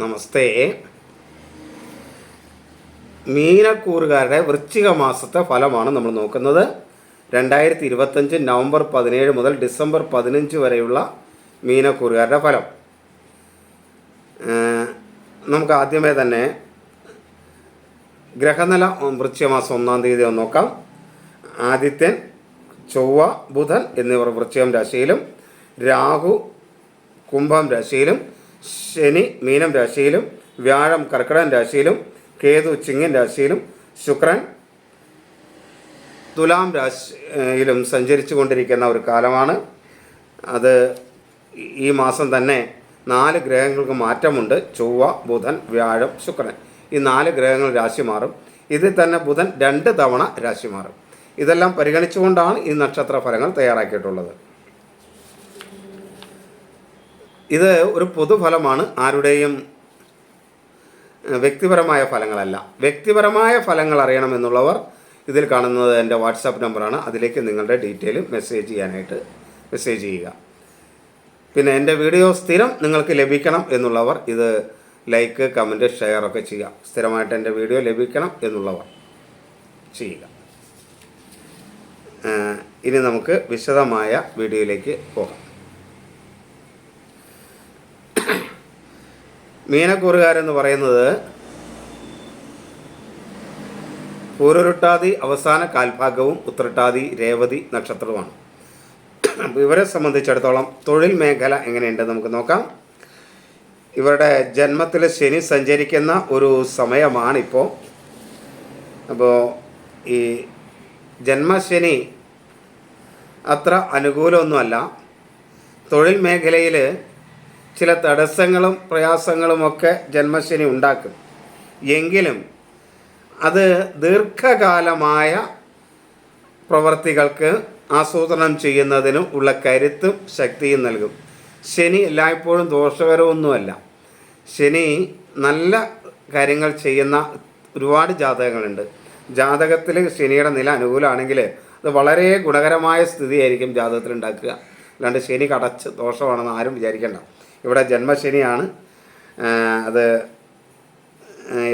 നമസ്തേ. മീനക്കൂറുകാരുടെ വൃശ്ചിക മാസത്തെ ഫലമാണ് നമ്മൾ നോക്കുന്നത്. രണ്ടായിരത്തി ഇരുപത്തഞ്ച് നവംബർ പതിനേഴ് മുതൽ ഡിസംബർ പതിനഞ്ച് വരെയുള്ള മീനക്കൂറുകാരുടെ ഫലം. നമുക്ക് ആദ്യമേ തന്നെ ഗ്രഹനില വൃശ്ചിക മാസം ഒന്നാം തീയതി ഒന്ന് നോക്കാം. ആദിത്യൻ ചൊവ്വ ബുധൻ എന്നിവർ വൃശ്ചികം രാശിയിലും രാഹു കുംഭം രാശിയിലും ശനി മീനം രാശിയിലും വ്യാഴം കർക്കിടകൻ രാശിയിലും കേതു ചിങ്ങൻ രാശിയിലും ശുക്രൻ തുലാം രാശിയിലും സഞ്ചരിച്ചു കൊണ്ടിരിക്കുന്ന ഒരു കാലമാണ്. അത് ഈ മാസം തന്നെ നാല് ഗ്രഹങ്ങൾക്ക് മാറ്റമുണ്ട്. ചൊവ്വ ബുധൻ വ്യാഴം ശുക്രൻ. ഈ നാല് ഗ്രഹങ്ങൾ രാശി മാറും. ഇതിൽ തന്നെ ബുധൻ രണ്ട് തവണ രാശി മാറും. ഇതെല്ലാം പരിഗണിച്ചുകൊണ്ടാണ് ഈ നക്ഷത്ര ഫലങ്ങൾ തയ്യാറാക്കിയിട്ടുള്ളത്. ഇത് ഒരു പൊതുഫലമാണ് ആരുടെയും വ്യക്തിപരമായ ഫലങ്ങളല്ല. വ്യക്തിപരമായ ഫലങ്ങൾ അറിയണമെന്നുള്ളവർ ഇതിൽ കാണുന്നത് എന്റെ വാട്സാപ്പ് നമ്പറാണ്. അതിലേക്ക് നിങ്ങളുടെ ഡീറ്റെയിൽ മെസ്സേജ് ചെയ്യാനായിട്ട് മെസ്സേജ് ചെയ്യുക. പിന്നെ എന്റെ വീഡിയോ സ്ഥിരം നിങ്ങൾക്ക് ലഭിക്കണം എന്നുള്ളവർ ഇത് ലൈക്ക് കമന്റ് ഷെയർ ഒക്കെ ചെയ്യുക. സ്ഥിരമായിട്ട് എന്റെ വീഡിയോ ലഭിക്കണം എന്നുള്ളവർ ചെയ്യുക. ഇനി നമുക്ക് വിശദമായ വീഡിയോയിലേക്ക് പോകാം. മീനക്കൂറുകാരെന്ന് പറയുന്നത് പൂരൊരുട്ടാതി അവസാന കാൽഭാഗവും ഉത്രട്ടാതി രേവതി നക്ഷത്രവുമാണ്. അപ്പോൾ ഇവരെ സംബന്ധിച്ചിടത്തോളം തൊഴിൽ മേഖല എങ്ങനെയുണ്ടെന്ന് നമുക്ക് നോക്കാം. ഇവരുടെ ജന്മത്തിൽ ശനി സഞ്ചരിക്കുന്ന ഒരു സമയമാണിപ്പോൾ അപ്പോൾ ഈ ജന്മശനി അത്ര അനുകൂലമൊന്നുമല്ല. തൊഴിൽ മേഖലയിൽ ചില തടസ്സങ്ങളും പ്രയാസങ്ങളുമൊക്കെ ജന്മശനി ഉണ്ടാക്കും. എങ്കിലും അത് ദീർഘകാലമായ പ്രവർത്തികൾക്ക് ആസൂത്രണം ചെയ്യുന്നതിനും ഉള്ള കരുത്തും ശക്തിയും നൽകും. ശനി എല്ലായ്പ്പോഴും ദോഷകരമൊന്നുമല്ല. ശനി നല്ല കാര്യങ്ങൾ ചെയ്യുന്ന ഒരുപാട് ജാതകങ്ങളുണ്ട്. ജാതകത്തിൽ ശനിയുടെ നില അനുകൂലമാണെങ്കിൽ അത് വളരെ ഗുണകരമായ സ്ഥിതിയായിരിക്കും ജാതകത്തിൽ ഉണ്ടാക്കുക അല്ലാണ്ട് ശനി കടച്ച് ദോഷമാണെന്ന് ആരും വിചാരിക്കേണ്ട. ഇവിടെ ജന്മശനിയാണ്. അത്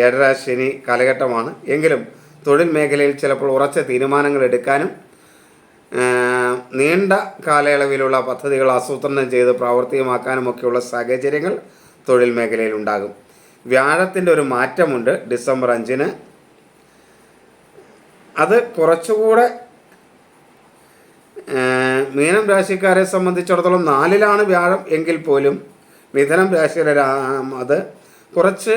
ഏഴര ശനി കാലഘട്ടമാണ്. എങ്കിലും തൊഴിൽ മേഖലയിൽ ചിലപ്പോൾ ഉറച്ച തീരുമാനങ്ങൾ എടുക്കാനും നീണ്ട കാലയളവിലുള്ള പദ്ധതികൾ ആസൂത്രണം ചെയ്ത് പ്രാവർത്തികമാക്കാനുമൊക്കെയുള്ള സാഹചര്യങ്ങൾ തൊഴിൽ മേഖലയിൽ ഉണ്ടാകും. വ്യാഴത്തിന്റെ ഒരു മാറ്റമുണ്ട് ഡിസംബർ അഞ്ചിന്. അത് കുറച്ചുകൂടെ മീനം രാശിക്കാരെ സംബന്ധിച്ചിടത്തോളം നാലിലാണ് വ്യാഴം എങ്കിൽ പോലും മിഥുനം രാശിയുടെ അത് കുറച്ച്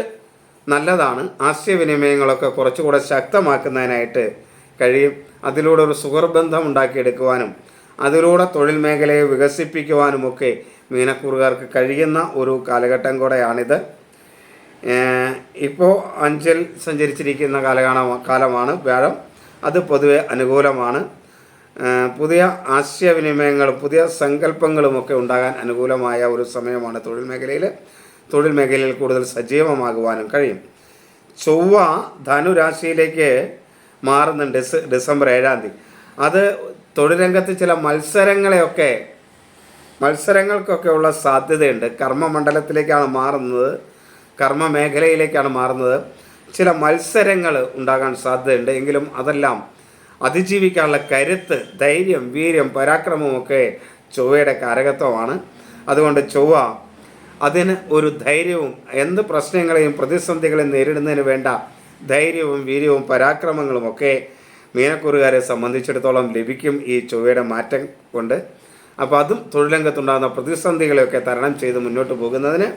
നല്ലതാണ്. ആശയവിനിമയങ്ങളൊക്കെ കുറച്ചുകൂടെ ശക്തമാക്കുന്നതിനായിട്ട് കഴിയും. അതിലൂടെ ഒരു സുഹൃബന്ധം ഉണ്ടാക്കിയെടുക്കുവാനും അതിലൂടെ തൊഴിൽ മേഖലയെ വികസിപ്പിക്കുവാനുമൊക്കെ മീനക്കൂറുകാർക്ക് കഴിയുന്ന ഒരു കാലഘട്ടം കൂടെയാണിത്. ഇപ്പോൾ അഞ്ചിൽ സഞ്ചരിച്ചിരിക്കുന്ന കാലകാണ കാലമാണ് വ്യാഴം. അത് പൊതുവെ അനുകൂലമാണ്. പുതിയ ആശയവിനിമയങ്ങളും പുതിയ സങ്കല്പങ്ങളുമൊക്കെ ഉണ്ടാകാൻ അനുകൂലമായ ഒരു സമയമാണ് തൊഴിൽ മേഖലയിൽ തൊഴിൽ മേഖലയിൽ കൂടുതൽ സജീവമാകുവാനും കഴിയും. ചൊവ്വ ധനുരാശിയിലേക്ക് മാറുന്നുണ്ട് ഡിസ് ഡിസംബർ ഏഴാം തീയതി. അത് തൊഴിൽ രംഗത്ത് ചില മത്സരങ്ങളെയൊക്കെ മത്സരങ്ങൾക്കൊക്കെ ഉള്ള സാധ്യതയുണ്ട് കർമ്മമണ്ഡലത്തിലേക്കാണ് മാറുന്നത്. കർമ്മ മേഖലയിലേക്കാണ് മാറുന്നത്. ചില മത്സരങ്ങൾ ഉണ്ടാകാൻ സാധ്യതയുണ്ട്. എങ്കിലും അതെല്ലാം അതിജീവിക്കാനുള്ള കരുത്ത് ധൈര്യം വീര്യം പരാക്രമമൊക്കെ ചൊവ്വയുടെ കാരകത്വമാണ്. അതുകൊണ്ട് ചൊവ്വ അതിന് ഒരു ധൈര്യവും എന്ത് പ്രശ്നങ്ങളെയും പ്രതിസന്ധികളെയും നേരിടുന്നതിന് വേണ്ട ധൈര്യവും വീര്യവും പരാക്രമങ്ങളുമൊക്കെ മീനക്കുറുകാരെ സംബന്ധിച്ചിടത്തോളം ലഭിക്കും ഈ ചൊവ്വയുടെ മാറ്റം കൊണ്ട്. അപ്പോൾ അതും തൊഴിലംഗത്തുണ്ടാകുന്ന പ്രതിസന്ധികളെയൊക്കെ തരണം ചെയ്ത് മുന്നോട്ട് പോകുന്നതിന്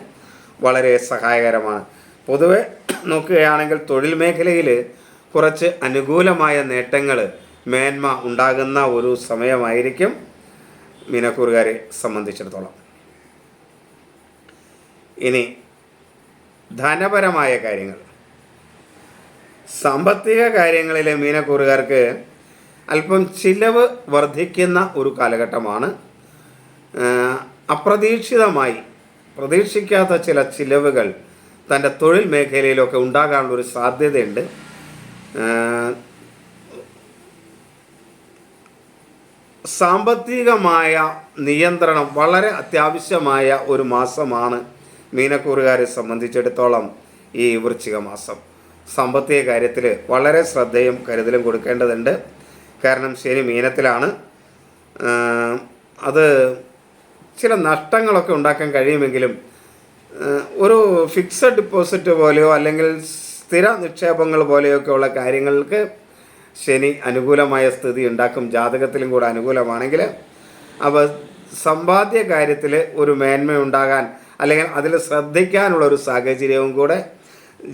വളരെ സഹായകരമാണ്. പൊതുവെ നോക്കുകയാണെങ്കിൽ തൊഴിൽ മേഖലയിൽ കുറച്ച് അനുകൂലമായ നേട്ടങ്ങൾ മേന്മ ഉണ്ടാകുന്ന ഒരു സമയമായിരിക്കും മീനക്കൂറുകാരെ സംബന്ധിച്ചിടത്തോളം. ഇനി ധനപരമായ കാര്യങ്ങൾ. സാമ്പത്തിക കാര്യങ്ങളിലെ മീനക്കൂറുകാർക്ക് അല്പം ചിലവ് വർദ്ധിക്കുന്ന ഒരു കാലഘട്ടമാണ്. അപ്രതീക്ഷിതമായി പ്രതീക്ഷിക്കാത്ത ചില ചിലവുകൾ തന്റെ തൊഴിൽ മേഖലയിലൊക്കെ ഉണ്ടാകാനുള്ളൊരു സാധ്യതയുണ്ട്. സാമ്പത്തികമായ നിയന്ത്രണം വളരെ അത്യാവശ്യമായ ഒരു മാസമാണ് മീനക്കൂറുകാരെ സംബന്ധിച്ചിടത്തോളം ഈ വൃശ്ചിക മാസം. സാമ്പത്തിക കാര്യത്തിൽ വളരെ ശ്രദ്ധയും കരുതലും കൊടുക്കേണ്ടതുണ്ട്. കാരണം ശനി മീനത്തിലാണ്. അത് ചില നഷ്ടങ്ങളൊക്കെ ഉണ്ടാക്കാൻ കഴിയുമെങ്കിലും ഒരു ഫിക്സഡ് ഡിപ്പോസിറ്റ് പോലെയോ അല്ലെങ്കിൽ സ്ഥിര നിക്ഷേപങ്ങൾ പോലെയൊക്കെയുള്ള കാര്യങ്ങൾക്ക് ശനി അനുകൂലമായ സ്ഥിതി ഉണ്ടാക്കും. ജാതകത്തിലും കൂടെ അനുകൂലമാണെങ്കിൽ അപ്പോൾ സമ്പാദ്യ കാര്യത്തിൽ ഒരു മേന്മ ഉണ്ടാകാൻ അല്ലെങ്കിൽ അതിൽ ശ്രദ്ധിക്കാനുള്ള ഒരു സാഹചര്യവും കൂടെ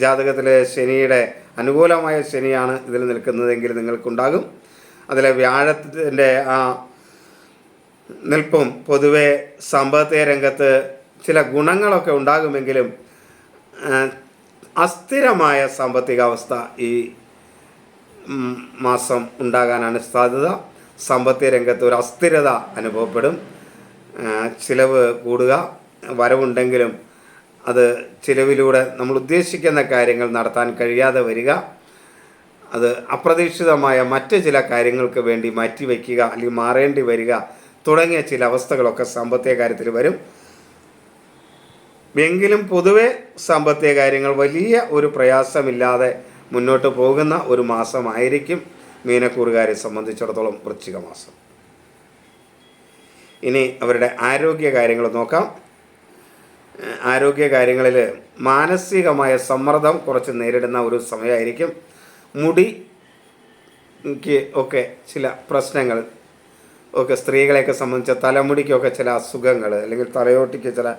ജാതകത്തിലെ ശനിയുടെ അനുകൂലമായ ശനിയാണ് ഇതിൽ നിൽക്കുന്നതെങ്കിൽ നിങ്ങൾക്കുണ്ടാകും. അതിലെ വ്യാഴത്തിന്റെ ആ നിൽപ്പും പൊതുവേ സാമ്പത്തിക രംഗത്ത് ചില ഗുണങ്ങളൊക്കെ ഉണ്ടാകുമെങ്കിലും അസ്ഥിരമായ സാമ്പത്തികാവസ്ഥ ഈ മാസം ഉണ്ടാകാനാണ് സാധ്യത. സാമ്പത്തിക രംഗത്ത് ഒരു അസ്ഥിരത അനുഭവപ്പെടും. ചിലവ് കൂടുക വരവുണ്ടെങ്കിലും അത് ചിലവിലൂടെ നമ്മൾ ഉദ്ദേശിക്കുന്ന കാര്യങ്ങൾ നടത്താൻ കഴിയാതെ വരിക. അത് അപ്രതീക്ഷിതമായ മറ്റ് ചില കാര്യങ്ങൾക്ക് വേണ്ടി മാറ്റിവെക്കുക അല്ലെങ്കിൽ മാറേണ്ടി വരിക തുടങ്ങിയ ചില അവസ്ഥകളൊക്കെ സാമ്പത്തിക കാര്യത്തിൽ വരും. എങ്കിലും പൊതുവെ സാമ്പത്തിക കാര്യങ്ങൾ വലിയ ഒരു പ്രയാസമില്ലാതെ മുന്നോട്ട് പോകുന്ന ഒരു മാസമായിരിക്കും മീനക്കൂറുകാരെ സംബന്ധിച്ചിടത്തോളം വൃശ്ചിക മാസം. ഇനി അവരുടെ ആരോഗ്യ കാര്യങ്ങൾ നോക്കാം. ആരോഗ്യ കാര്യങ്ങളിൽ മാനസികമായ സമ്മർദ്ദം കുറച്ച് നേരിടുന്ന ഒരു സമയമായിരിക്കും. മുടിക്ക് ഒക്കെ ചില പ്രശ്നങ്ങൾ ഒക്കെ സ്ത്രീകളെയൊക്കെ സംബന്ധിച്ച തലമുടിക്കൊക്കെ ചില അസുഖങ്ങൾ അല്ലെങ്കിൽ തലയോട്ടിക്ക് ചില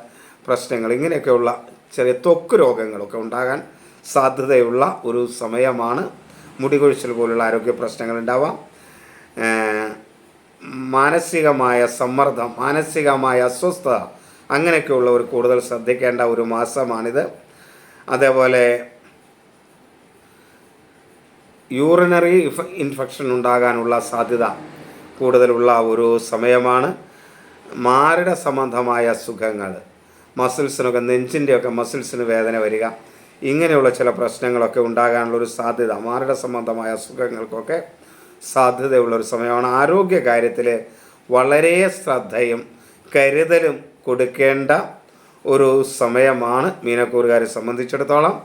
പ്രശ്നങ്ങൾ ഇങ്ങനെയൊക്കെയുള്ള ചെറിയ ത്വക്ക് രോഗങ്ങളൊക്കെ ഉണ്ടാകാൻ സാധ്യതയുള്ള ഒരു സമയമാണ് മുടി കൊഴിച്ചിൽ പോലുള്ള ആരോഗ്യ പ്രശ്നങ്ങൾ ഉണ്ടാവാം. മാനസികമായ സമ്മർദ്ദം മാനസികമായ അസ്വസ്ഥത ഒരു കൂടുതൽ ശ്രദ്ധിക്കേണ്ട ഒരു മാസമാണിത്. അതേപോലെ യൂറിനറി ഇൻഫെക്ഷൻ ഉണ്ടാകാനുള്ള സാധ്യത കൂടുതലുള്ള ഒരു സമയമാണ്. മാരട സംബന്ധമായ സുഖങ്ങൾ മസിൽസിനൊക്കെ നെഞ്ചിന്റെയൊക്കെ മസിൽസിന് വേദന വരിക ഇങ്ങനെയുള്ള ചില പ്രശ്നങ്ങളൊക്കെ ഉണ്ടാകാനുള്ള ഒരു സാധ്യത മാരട സംബന്ധമായ അസുഖങ്ങൾക്കൊക്കെ സാധ്യതയുള്ള ഒരു സമയമാണ് ആരോഗ്യ കാര്യത്തിൽ വളരെ ശ്രദ്ധയും കരുതലും കൊടുക്കേണ്ട ഒരു സമയമാണ് മീനക്കൂറുകാരെ സംബന്ധിച്ചിടത്തോളം.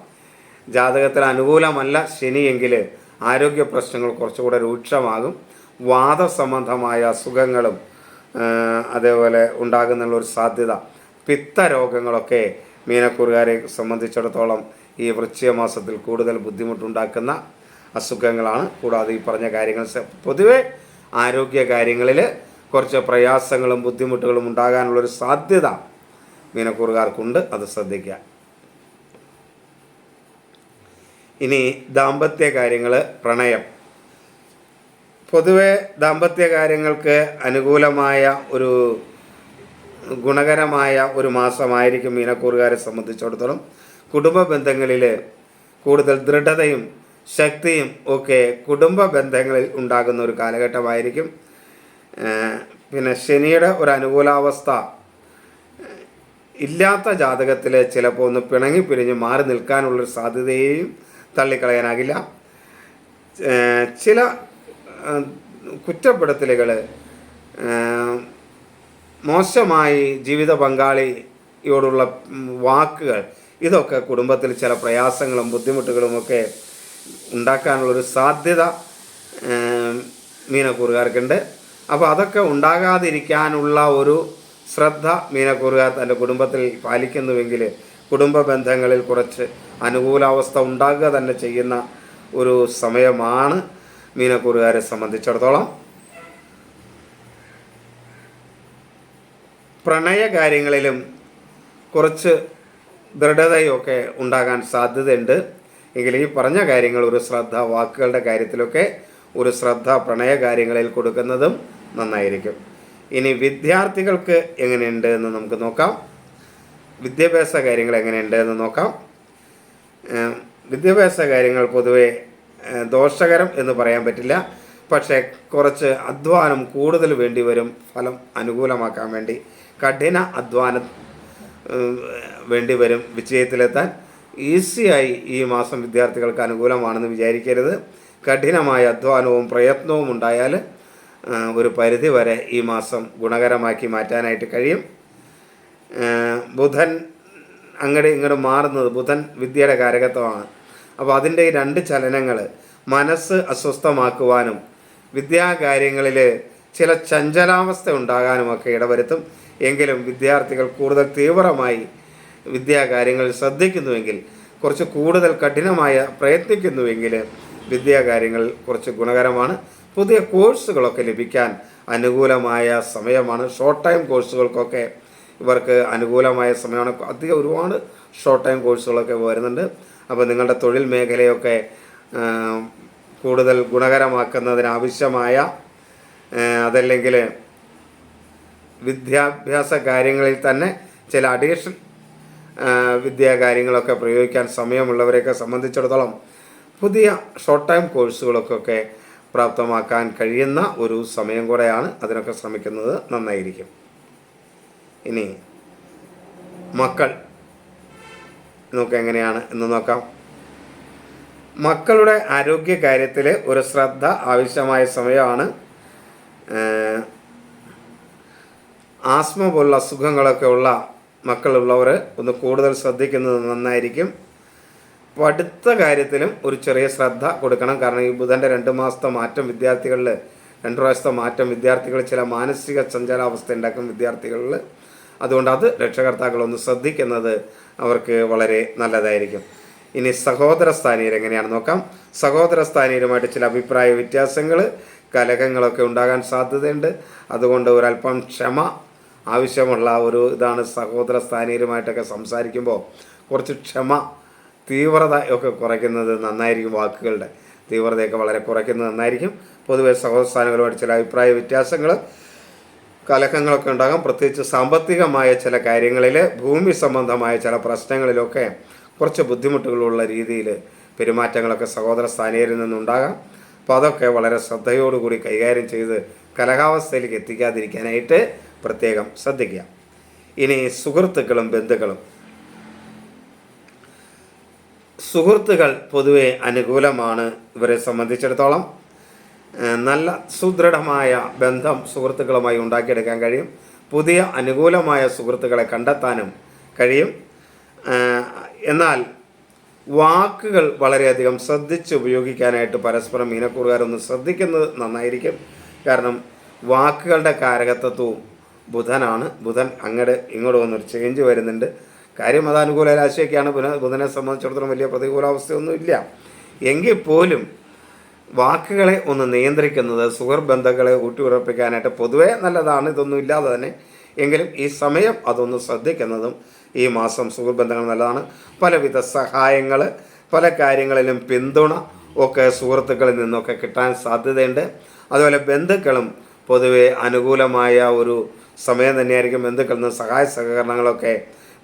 ജാതകത്തിന് അനുകൂലമല്ല ശനിയെങ്കിൽ ആരോഗ്യ പ്രശ്നങ്ങൾ കുറച്ചുകൂടെ രൂക്ഷമാകും വാദസംബന്ധമായ അസുഖങ്ങളും അതേപോലെ ഉണ്ടാകുന്നുള്ള ഒരു സാധ്യത. പിത്തരോഗങ്ങളൊക്കെ മീനക്കൂറുകാരെ സംബന്ധിച്ചിടത്തോളം ഈ വൃശ്ചിക മാസത്തിൽ കൂടുതൽ ബുദ്ധിമുട്ടുണ്ടാക്കുന്ന അസുഖങ്ങളാണ്. കൂടാതെ ഈ പറഞ്ഞ കാര്യങ്ങൾ പൊതുവെ ആരോഗ്യ കാര്യങ്ങളിൽ കുറച്ച് പ്രയാസങ്ങളും ബുദ്ധിമുട്ടുകളും ഉണ്ടാകാനുള്ളൊരു സാധ്യത മീനക്കൂറുകാർക്കുണ്ട്. അത് ശ്രദ്ധിക്കുക. ഇനി ദാമ്പത്യ കാര്യങ്ങൾ പ്രണയം. പൊതുവെ ദാമ്പത്യ കാര്യങ്ങൾക്ക് അനുകൂലമായ ഒരു ഗുണകരമായ ഒരു മാസമായിരിക്കും മീനക്കൂറുകാരെ സംബന്ധിച്ചിടത്തോളം. കുടുംബ ബന്ധങ്ങളിൽ കൂടുതൽ ദൃഢതയും ശക്തിയും ഒക്കെ കുടുംബ ബന്ധങ്ങളിൽ ഉണ്ടാകുന്ന ഒരു കാലഘട്ടമായിരിക്കും. പിന്നെ ശനിയുടെ ഒരു അനുകൂലാവസ്ഥ ഇല്ലാത്ത ജാതകത്തിൽ ചിലപ്പോൾ ഒന്ന് പിണങ്ങി പിരിഞ്ഞ് മാറി നിൽക്കാനുള്ളൊരു സാധ്യതയെയും തള്ളിക്കളയാനാകില്ല. ചില കുറ്റപ്പെടുത്തലുകൾ മോശമായി ജീവിത പങ്കാളിയോടുള്ള വാക്കുകൾ ഇതൊക്കെ കുടുംബത്തിൽ ചില പ്രയാസങ്ങളും ബുദ്ധിമുട്ടുകളും ഒക്കെ ഉണ്ടാക്കാനുള്ളൊരു സാധ്യത മീനക്കൂറുകാർക്കുണ്ട്. അപ്പോൾ അതൊക്കെ ഉണ്ടാകാതിരിക്കാനുള്ള ഒരു ശ്രദ്ധ മീനക്കൂറുകാർ തന്റെ കുടുംബത്തിൽ പാലിക്കുന്നുവെങ്കിൽ കുടുംബ ബന്ധങ്ങളിൽ കുറച്ച് അനുകൂലാവസ്ഥ ഉണ്ടാകുക തന്നെ ചെയ്യുന്ന ഒരു സമയമാണ് മീനക്കൂറുകാരെ സംബന്ധിച്ചിടത്തോളം. പ്രണയ കാര്യങ്ങളിലും കുറച്ച് ദൃഢതയൊക്കെ ഉണ്ടാകാൻ സാധ്യതയുണ്ട്. എങ്കിൽ ഈ പറഞ്ഞ കാര്യങ്ങൾ ഒരു ശ്രദ്ധ വാക്കുകളുടെ കാര്യത്തിലൊക്കെ ഒരു ശ്രദ്ധ പ്രണയ കാര്യങ്ങളിൽ കൊടുക്കുന്നതും നന്നായിരിക്കും. ഇനി വിദ്യാർത്ഥികൾക്ക് എങ്ങനെയുണ്ട് എന്ന് നമുക്ക് നോക്കാം. വിദ്യാഭ്യാസ കാര്യങ്ങൾ എങ്ങനെയുണ്ട് എന്ന് നോക്കാം. വിദ്യാഭ്യാസ കാര്യങ്ങൾ പൊതുവെ ദോഷകരം എന്ന് പറയാൻ പറ്റില്ല. പക്ഷേ കുറച്ച് അധ്വാനം കൂടുതൽ വേണ്ടി വരും ഫലം അനുകൂലമാക്കാൻ വേണ്ടി. കഠിന അധ്വാനം വേണ്ടി വരും. വിജയത്തിലെത്താൻ ഈസിയായി ഈ മാസം വിദ്യാർത്ഥികൾക്ക് അനുകൂലമാണെന്ന് വിചാരിക്കരുത്. കഠിനമായ അധ്വാനവും പ്രയത്നവും ഉണ്ടായാൽ ഒരു പരിധി വരെ ഈ മാസം ഗുണകരമാക്കി മാറ്റാനായിട്ട് കഴിയും. ബുധൻ അങ്ങടെ ഇങ്ങോട്ട് മാറുന്നത് ബുധൻ വിദ്യയുടെ കാരകത്വമാണ്. അപ്പോൾ അതിന്റെ ഈ രണ്ട് ചലനങ്ങൾ മനസ്സ് അസ്വസ്ഥമാക്കുവാനും വിദ്യാകാര്യങ്ങളിൽ ചില ചഞ്ചലാവസ്ഥ ഉണ്ടാകാനുമൊക്കെ ഇടവരുത്തും. എങ്കിലും വിദ്യാർത്ഥികൾ കൂടുതൽ തീവ്രമായി വിദ്യാകാര്യങ്ങളിൽ ശ്രദ്ധിക്കുന്നുവെങ്കിൽ കുറച്ച് കൂടുതൽ കഠിനമായ പ്രയത്നിക്കുന്നുവെങ്കിൽ വിദ്യാകാര്യങ്ങൾ കുറച്ച് ഗുണകരമാണ്. പുതിയ കോഴ്സുകളൊക്കെ ലഭിക്കാൻ അനുകൂലമായ സമയമാണ്. ഷോർട്ട് ടൈം കോഴ്സുകൾക്കൊക്കെ ഇവർക്ക് അനുകൂലമായ സമയമാണ്. അധികം ഒരുപാട് ഷോർട്ട് ടൈം കോഴ്സുകളൊക്കെ വരുന്നുണ്ട്. അപ്പോൾ നിങ്ങളുടെ തൊഴിൽ മേഖലയൊക്കെ കൂടുതൽ ഗുണകരമാക്കുന്നതിനാവശ്യമായ അതല്ലെങ്കിൽ വിദ്യാഭ്യാസ കാര്യങ്ങളിൽ തന്നെ ചില അഡീഷൻ വിദ്യാ കാര്യങ്ങളൊക്കെ പ്രയോഗിക്കാൻ സമയമുള്ളവരെയൊക്കെ സംബന്ധിച്ചിടത്തോളം പുതിയ ഷോർട്ട് ടൈം കോഴ്സുകളൊക്കെ പ്രാപ്തമാക്കാൻ കഴിയുന്ന ഒരു സമയം കൂടെയാണ് അതിനൊക്കെ ശ്രമിക്കുന്നത്. നന്നായിരിക്കും. ഇനി മക്കൾ നമുക്ക് എങ്ങനെയാണ് എന്ന് നോക്കാം. മക്കളുടെ ആരോഗ്യ കാര്യത്തിൽ ഒരു ശ്രദ്ധ ആവശ്യമായ സമയമാണ്. ആസ്മ പോലുള്ള അസുഖങ്ങളൊക്കെ ഉള്ള മക്കളുള്ളവർ ഒന്ന് കൂടുതൽ ശ്രദ്ധിക്കുന്നത് നന്നായിരിക്കും. പഠിത്ത കാര്യത്തിലും ഒരു ചെറിയ ശ്രദ്ധ കൊടുക്കണം. കാരണം ഈ ബുധന്റെ രണ്ട് മാസത്തെ മാറ്റം വിദ്യാർത്ഥികളിൽ രണ്ട് പ്രാവശ്യത്തെ മാറ്റം വിദ്യാർത്ഥികൾ ചില മാനസിക ചഞ്ചലാവസ്ഥ ഉണ്ടാക്കും വിദ്യാർത്ഥികളിൽ അതുകൊണ്ട് അത് രക്ഷകർത്താക്കൾ ഒന്ന് ശ്രദ്ധിക്കുന്നത് അവർക്ക് വളരെ നല്ലതായിരിക്കും. ഇനി സഹോദര സ്ഥാനീയർ എങ്ങനെയാണെന്ന് നോക്കാം. സഹോദര സ്ഥാനീയരുമായിട്ട് ചില അഭിപ്രായ വ്യത്യാസങ്ങൾ കലഹങ്ങളൊക്കെ ഉണ്ടാകാൻ സാധ്യതയുണ്ട്. അതുകൊണ്ട് ഒരല്പം ക്ഷമ ആവശ്യമുള്ള ഒരു ഇതാണ് സഹോദര സ്ഥാനീയരുമായിട്ടൊക്കെ സംസാരിക്കുമ്പോൾ കുറച്ച് ക്ഷമ തീവ്രത ഒക്കെ കുറയ്ക്കുന്നത് നന്നായിരിക്കും വാക്കുകളുടെ. തീവ്രതയൊക്കെ വളരെ കുറയ്ക്കുന്നത് നന്നായിരിക്കും. പൊതുവെ സഹോദര സ്ഥാനങ്ങളുമായിട്ട് ചില അഭിപ്രായ വ്യത്യാസങ്ങൾ കലഹങ്ങളൊക്കെ ഉണ്ടാകാം. പ്രത്യേകിച്ച് സാമ്പത്തികമായ ചില കാര്യങ്ങളിൽ ഭൂമി സംബന്ധമായ ചില പ്രശ്നങ്ങളിലൊക്കെ കുറച്ച് ബുദ്ധിമുട്ടുകളുള്ള രീതിയിൽ പെരുമാറ്റങ്ങളൊക്കെ സഹോദര സ്ഥാനീയരിൽ നിന്നുണ്ടാകാം. അപ്പോൾ അതൊക്കെ വളരെ ശ്രദ്ധയോടുകൂടി കൈകാര്യം ചെയ്ത് കലഹാവസ്ഥയിലേക്ക് എത്തിക്കാതിരിക്കാനായിട്ട് പ്രത്യേകം ശ്രദ്ധിക്കുക. ഇനി സുഹൃത്തുക്കളും ബന്ധുക്കളും. സുഹൃത്തുക്കൾ പൊതുവെ അനുകൂലമാണ് ഇവരെ സംബന്ധിച്ചിടത്തോളം. നല്ല സുദൃഢമായ ബന്ധം സുഹൃത്തുക്കളുമായി ഉണ്ടാക്കിയെടുക്കാൻ കഴിയും. പുതിയ അനുകൂലമായ സുഹൃത്തുക്കളെ കണ്ടെത്താനും കഴിയും. എന്നാൽ വാക്കുകൾ വളരെയധികം ശ്രദ്ധിച്ച് ഉപയോഗിക്കാനായിട്ട് പരസ്പരം മീനക്കൂറുകാരൊന്ന് ശ്രദ്ധിക്കുന്നത് നന്നായിരിക്കും. കാരണം വാക്കുകളുടെ കാരകത്വവും ബുധനാണ്. ബുധൻ അങ്ങോട്ട് ഇങ്ങോട്ട് വന്നൊരു ചേഞ്ച് വരുന്നുണ്ട്. കാര്യം അത് രാശിയൊക്കെയാണ്. ബുധ ബുധനെ സംബന്ധിച്ചിടത്തോളം വലിയ പ്രതികൂലാവസ്ഥയൊന്നും ഇല്ല എങ്കിൽ പോലും വാക്കുകളെ ഒന്ന് നിയന്ത്രിക്കുന്നത് സുഹൃബന്ധങ്ങളെ ഊട്ടിയുറപ്പിക്കാനായിട്ട് പൊതുവേ നല്ലതാണ്. ഇതൊന്നും ഇല്ലാതെ തന്നെ. എങ്കിലും ഈ സമയം അതൊന്ന് ശ്രദ്ധിക്കുന്നതും ഈ മാസം സുഹൃബന്ധങ്ങൾ നല്ലതാണ്. പലവിധ സഹായങ്ങൾ പല കാര്യങ്ങളിലും പിന്തുണ ഒക്കെ സുഹൃത്തുക്കളിൽ നിന്നൊക്കെ കിട്ടാൻ സാധ്യതയുണ്ട്. അതുപോലെ ബന്ധുക്കളും പൊതുവെ അനുകൂലമായ ഒരു സമയം തന്നെയായിരിക്കും ബന്ധുക്കളിൽ നിന്ന് സഹായ സഹകരണങ്ങളൊക്കെ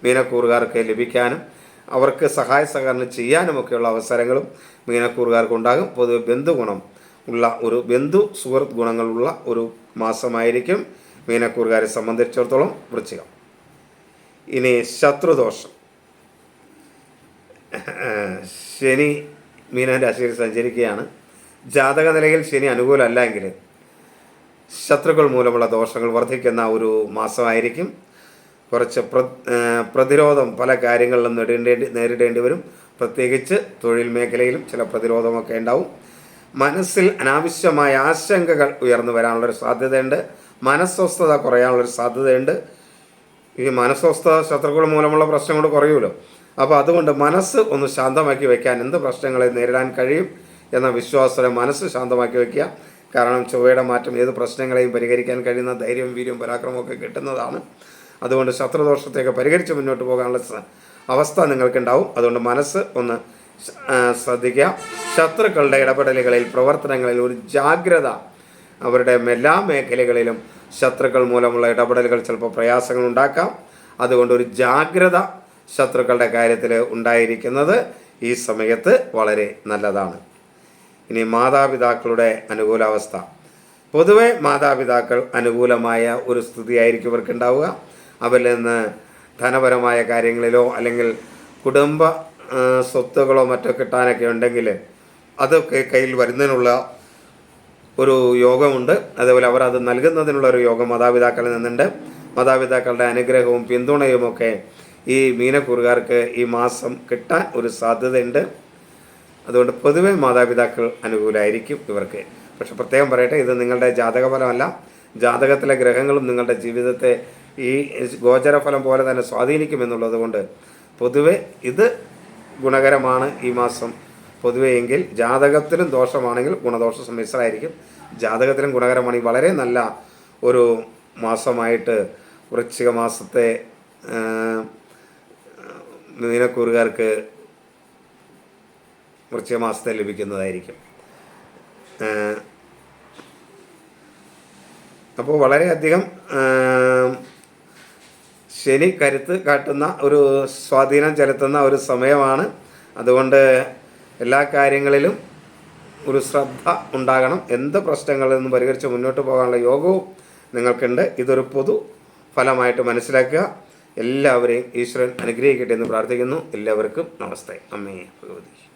മീനക്കൂറുകാർക്ക് ലഭിക്കാനും അവർക്ക് സഹായ സഹകരണം ചെയ്യാനുമൊക്കെയുള്ള അവസരങ്ങളും മീനക്കൂറുകാർക്ക് ഉണ്ടാകും പൊതുവെ ബന്ധുഗുണം ഉള്ള ഒരു ബന്ധു സുഹൃത്ത് ഗുണങ്ങളുള്ള ഒരു മാസമായിരിക്കും മീനക്കൂറുകാരെ സംബന്ധിച്ചിടത്തോളം വൃശ്ചികം. ഇനി ശത്രുദോഷം. ശനി മീനൻ രാശിയിൽ സഞ്ചരിക്കുകയാണ്. ജാതക നിലയിൽ ശനി അനുകൂലമല്ല എങ്കിൽ ശത്രുക്കൾ മൂലമുള്ള ദോഷങ്ങൾ വർദ്ധിക്കുന്ന ഒരു മാസമായിരിക്കും. കുറച്ച് പ്ര പ്രതിരോധം പല കാര്യങ്ങളിലും നേരിടേണ്ടി നേരിടേണ്ടി വരും. പ്രത്യേകിച്ച് തൊഴിൽ മേഖലയിലും ചില പ്രതിരോധമൊക്കെ ഉണ്ടാവും. മനസ്സിൽ അനാവശ്യമായ ആശങ്കകൾ ഉയർന്നു വരാനുള്ളൊരു സാധ്യതയുണ്ട്. മനസ്വസ്ഥത കുറയാനുള്ളൊരു സാധ്യതയുണ്ട്. ഈ മനസ്വസ്ഥ ശത്രുക്കൾ മൂലമുള്ള പ്രശ്നം കൊണ്ട് കുറയുമല്ലോ അപ്പോൾ അതുകൊണ്ട് മനസ്സ് ഒന്ന് ശാന്തമാക്കി വയ്ക്കാൻ എന്ത് പ്രശ്നങ്ങളെ നേരിടാൻ കഴിയും എന്ന വിശ്വാസത്തോടെ മനസ്സ് ശാന്തമാക്കി വയ്ക്കുക കാരണം ചൊവ്വയുടെ മാറ്റം ഏത് പ്രശ്നങ്ങളെയും പരിഹരിക്കാൻ കഴിയുന്ന ധൈര്യം വീര്യം പരാക്രമമൊക്കെ കിട്ടുന്നതാണ്. അതുകൊണ്ട് ശത്രുദോഷത്തെയൊക്കെ പരിഹരിച്ച് മുന്നോട്ട് പോകാനുള്ള അവസ്ഥ നിങ്ങൾക്കുണ്ടാവും. അതുകൊണ്ട് മനസ്സ് ഒന്ന് ശ്രദ്ധിക്കുക. ശത്രുക്കളുടെ ഇടപെടലുകളിൽ പ്രവർത്തനങ്ങളിൽ ഒരു ജാഗ്രത അവരുടെ എല്ലാ മേഖലകളിലും ശത്രുക്കൾ മൂലമുള്ള ഇടപെടലുകൾ ചിലപ്പോൾ പ്രയാസങ്ങൾ ഉണ്ടാക്കാം. അതുകൊണ്ട് ഒരു ജാഗ്രത ശത്രുക്കളുടെ കാര്യത്തിൽ ഉണ്ടായിരിക്കുന്നത് ഈ സമയത്ത് വളരെ നല്ലതാണ്. ഇനി മാതാപിതാക്കളുടെ അനുകൂലാവസ്ഥ. പൊതുവെ മാതാപിതാക്കൾ അനുകൂലമായ ഒരു സ്ഥിതിയായിരിക്കും ഇവർക്ക് ഉണ്ടാവുക അവരിൽ നിന്ന് ധനപരമായ കാര്യങ്ങളിലോ അല്ലെങ്കിൽ കുടുംബ സ്വത്തുകളോ മറ്റോ കിട്ടാനൊക്കെ ഉണ്ടെങ്കിൽ അതൊക്കെ കയ്യിൽ വരുന്നതിനുള്ള ഒരു യോഗമുണ്ട്. അതേപോലെ അവർ അത് നൽകുന്നതിനുള്ള ഒരു യോഗം മാതാപിതാക്കളിൽ നിന്നുണ്ട്. മാതാപിതാക്കളുടെ അനുഗ്രഹവും പിന്തുണയും ഒക്കെ ഈ മീനക്കൂറുകാർക്ക് ഈ മാസം കിട്ടാൻ ഒരു സാധ്യതയുണ്ട്. അതുകൊണ്ട് പൊതുവെ മാതാപിതാക്കൾ അനുകൂലമായിരിക്കും ഇവർക്ക്. പക്ഷെ പ്രത്യേകം പറയട്ടെ ഇത് നിങ്ങളുടെ ജാതകഫലമല്ല. ജാതകത്തിലെ ഗ്രഹങ്ങളും നിങ്ങളുടെ ജീവിതത്തെ ഈ ഗോചരഫലം പോലെ തന്നെ സ്വാധീനിക്കുമെന്നുള്ളത് കൊണ്ട് പൊതുവെ ഇത് ഗുണകരമാണ് ഈ മാസം പൊതുവെ എങ്കിൽ ജാതകത്തിലും ദോഷമാണെങ്കിൽ ഗുണദോഷ സമ്മിശ്രമായിരിക്കും. ജാതകത്തിലും ഗുണകരമാണെങ്കിൽ വളരെ നല്ല ഒരു മാസമായിട്ട് വൃശ്ചിക മാസത്തെ മീനക്കൂറുകാർക്ക് വൃശ്ചിക മാസത്തെ ലഭിക്കുന്നതായിരിക്കും. അപ്പോൾ വളരെയധികം ശനി കരുത്ത് കാട്ടുന്ന ഒരു സ്വാധീനം ചെലുത്തുന്ന ഒരു സമയമാണ്. അതുകൊണ്ട് എല്ലാ കാര്യങ്ങളിലും ഒരു ശ്രദ്ധ ഉണ്ടാകണം. എന്ത് പ്രശ്നങ്ങളിൽ നിന്നും പരിഹരിച്ച് മുന്നോട്ട് പോകാനുള്ള യോഗവും നിങ്ങൾക്കുണ്ട്. ഇതൊരു പൊതു ഫലമായിട്ട് മനസ്സിലാക്കുക. എല്ലാവരെയും ഈശ്വരൻ അനുഗ്രഹിക്കട്ടെ എന്ന് പ്രാർത്ഥിക്കുന്നു. എല്ലാവർക്കും നമസ്തേ. അമ്മേ ഭഗവതി.